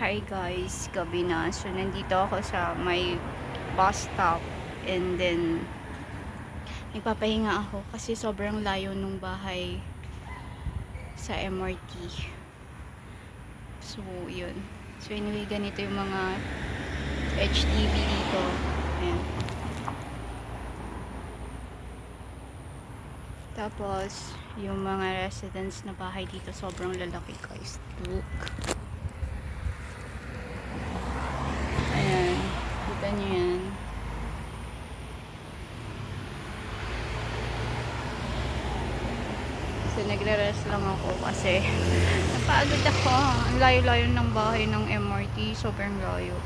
Hi guys, gabi na. So, nandito ako sa may bus stop. And then, nagpapahinga ako kasi sobrang layo nung bahay sa MRT. So, yun. So, anyway, ganito yung mga HDB dito. Ayan. Tapos, yung mga residents na bahay dito, sobrang lalaki guys. Look. Ayan. Kita nyo yan. So, nagre-rest lang ako kasi napagod ako. Ang layo-layo ng bahay ng MRT. Sobrang layo.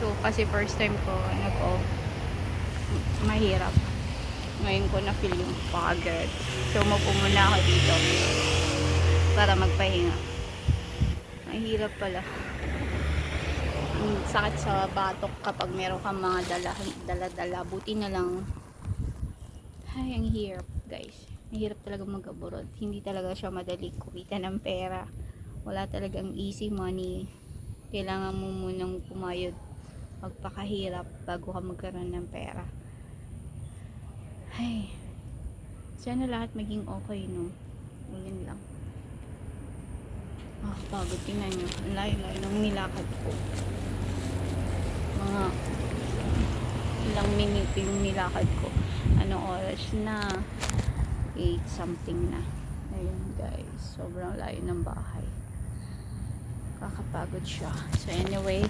So, kasi first time ko nag-off. Mahirap. Ngayon ko na-feel yung pagod. So, umupo muna ako dito para magpahinga. Mahirap pala sakit sa batok kapag meron kang mga dala, dala-dala. Buti na lang. Ay, ang hirap, guys. Mahirap talaga mag-abroad. Hindi talaga siya madali kumita ng pera. Wala talagang easy money. Kailangan mo munang pumayod magpakahirap bago ka magkaroon ng pera. Ay, sana lahat maging okay, no? Ulin lang. Ah, pagod. Tingnan nyo. Ang layo-layo ng nilakad ko. Mga ilang minuto yung nilakad ko. Anong oras na? 8 something na. Ayun guys. Sobrang layo ng bahay. Kakapagod siya. So anyway,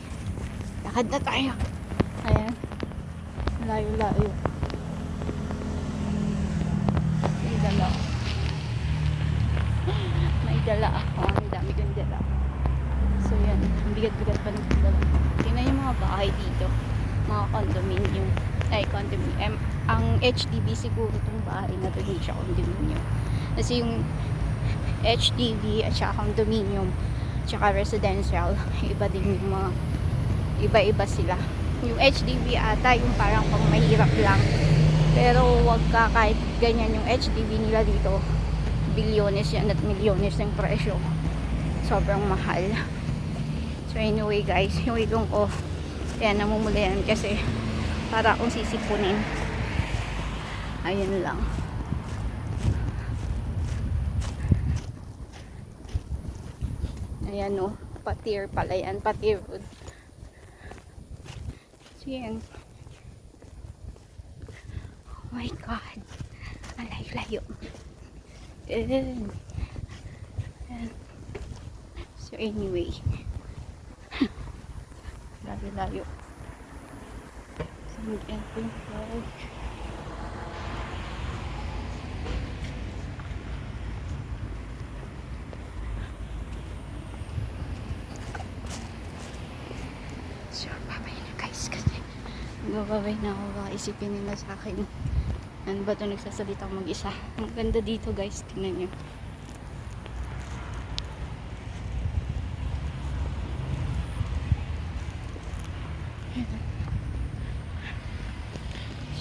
lakad na tayo. Ayan. Layo-layo. May dala. May dala ako. Ang dami kong dala. So yan. Ang bigat-bigat pa ng dala. Tingnan yung mga bahay dito. Mga condominium. Ay, condominium. Em, ang HDB siguro itong bahay na to hindi siya condominium. Kasi yung HDB at saka condominium at saka residential, iba din yung mga iba-iba sila. Yung HDB ata yung parang pang mahirap lang. Pero wag ka kahit ganyan yung HDB nila dito. Bilyones yan at milyones yung presyo. Sobrang mahal. So anyway guys, yung ilong ko, kaya namumula yan kasi para akong sisipunin. Ayun lang. Ayan o, patir pala yan, patir road. So yan. Oh my God. Ang layo-layo. Ayan. So anyway. Layo-layo. So mag-entrance road. So, babay na guys kasi magbabay na ako baka isipin nila sa akin ano ba ito nagsasalita mag-isa? Ang ganda dito guys. Tingnan nyo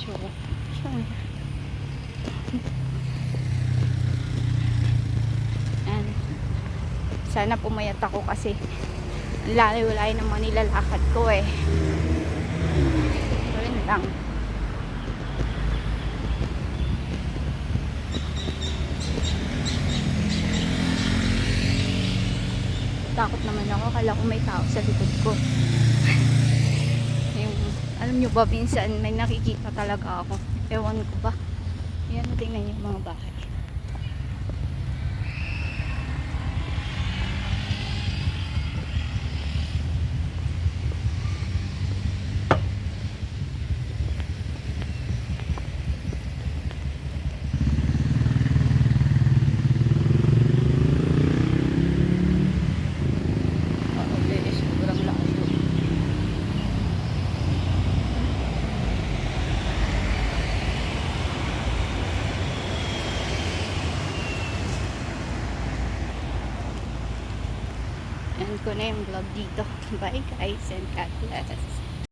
so so and sana pumayat ako kasi lalayo-layo naman nilalakad ko eh. So yun lang takot naman ako. Kala ko may tao sa likod ko. Yung, alam nyo ba minsan may nakikita talaga ako. Ewan ko ba. Yan tingnan yung mga bahay End ko na yung vlog dito. Bye guys and God bless.